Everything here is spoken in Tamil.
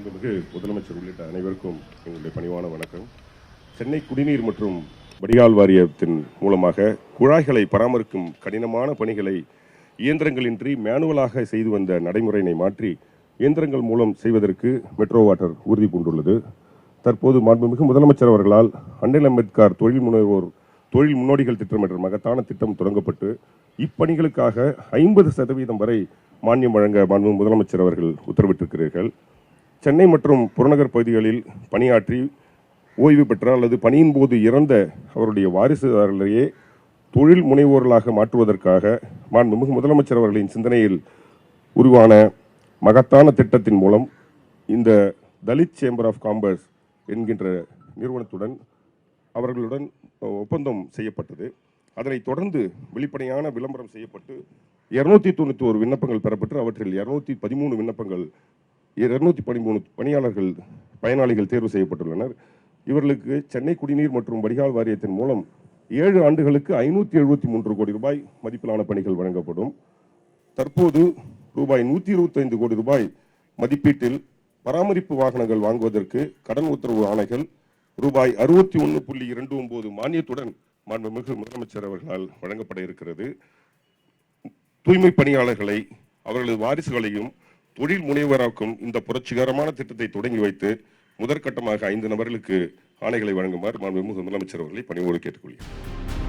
மாண்புமிகு முதலமைச்சர் உள்ளிட்ட அனைவருக்கும் எங்களுடைய பணிவான வணக்கம். சென்னை குடிநீர் மற்றும் வடிகால் வாரியத்தின் மூலமாக குழாய்களை பராமரிக்கும் கடினமான பணிகளை இயந்திரங்களின்றி மேனுவலாக செய்து வந்த நடைமுறையினை மாற்றி இயந்திரங்கள் மூலம் செய்வதற்கு மெட்ரோ வாட்டர் உறுதி பூண்டுள்ளது. தற்போது மாண்புமிகு முதலமைச்சர் அவர்களால் அண்ணல் அம்பேத்கர் தொழில் முனைவோர் தொழில் முன்னோடிகள் திட்டம் என்ற மகத்தான திட்டம் தொடங்கப்பட்டு இப்பணிகளுக்காக ஐம்பது சதவீதம் வரை மானியம் வழங்க மாண்பு முதலமைச்சர் அவர்கள் உத்தரவிட்டிருக்கிறீர்கள். சென்னை மற்றும் புறநகர் பகுதிகளில் பணியாற்றி ஓய்வு பெற்ற அல்லது பணியின் போது இறந்த அவருடைய வாரிசுதாரர்களையே தொழில் முனைவோர்களாக மாற்றுவதற்காக மாண்புமிகு முதலமைச்சர் அவர்களின் சிந்தனையில் உருவான மகத்தான திட்டத்தின் மூலம் இந்த தலித் சேம்பர் ஆஃப் காமர்ஸ் என்கின்ற நிறுவனத்துடன் அவர்களுடன் ஒப்பந்தம் செய்யப்பட்டது. அதனைத் தொடர்ந்து வெளிப்படையான விளம்பரம் செய்யப்பட்டு இருநூத்தி தொண்ணூற்றி ஒரு விண்ணப்பங்கள் பெறப்பட்டு அவற்றில் இருநூத்தி பதிமூணு விண்ணப்பங்கள் இருநூத்தி பதிமூணு பணியாளர்கள் பயனாளிகள் தேர்வு செய்யப்பட்டுள்ளனர். இவர்களுக்கு சென்னை குடிநீர் மற்றும் வடிகால் வாரியத்தின் மூலம் ஏழு ஆண்டுகளுக்கு ஐநூத்தி எழுபத்தி மூன்று கோடி ரூபாய் மதிப்பிலான பணிகள் வழங்கப்படும். தற்போது ரூபாய் நூத்தி இருபத்தைந்து கோடி ரூபாய் மதிப்பீட்டில் பராமரிப்பு வாகனங்கள் வாங்குவதற்கு கடன் உத்தரவு ஆணைகள் ரூபாய் அறுபத்தி ஒன்று புள்ளி இரண்டு ஒன்பது மானியத்துடன் மாண்புமிகு முதலமைச்சர் அவர்களால் வழங்கப்பட இருக்கிறது. தூய்மை பணியாளர்களை அவர்களது வாரிசுகளையும் தொழில் முனைவராக்கும் இந்த புரட்சிகரமான திட்டத்தை தொடங்கி வைத்து முதற்கட்டமாக ஐந்து நபர்களுக்கு ஆணைகளை வழங்குமாறு மாண்புமிகு முதலமைச்சர் அவர்களை பணிவோடு கேட்டுக்கொள்கிறேன்.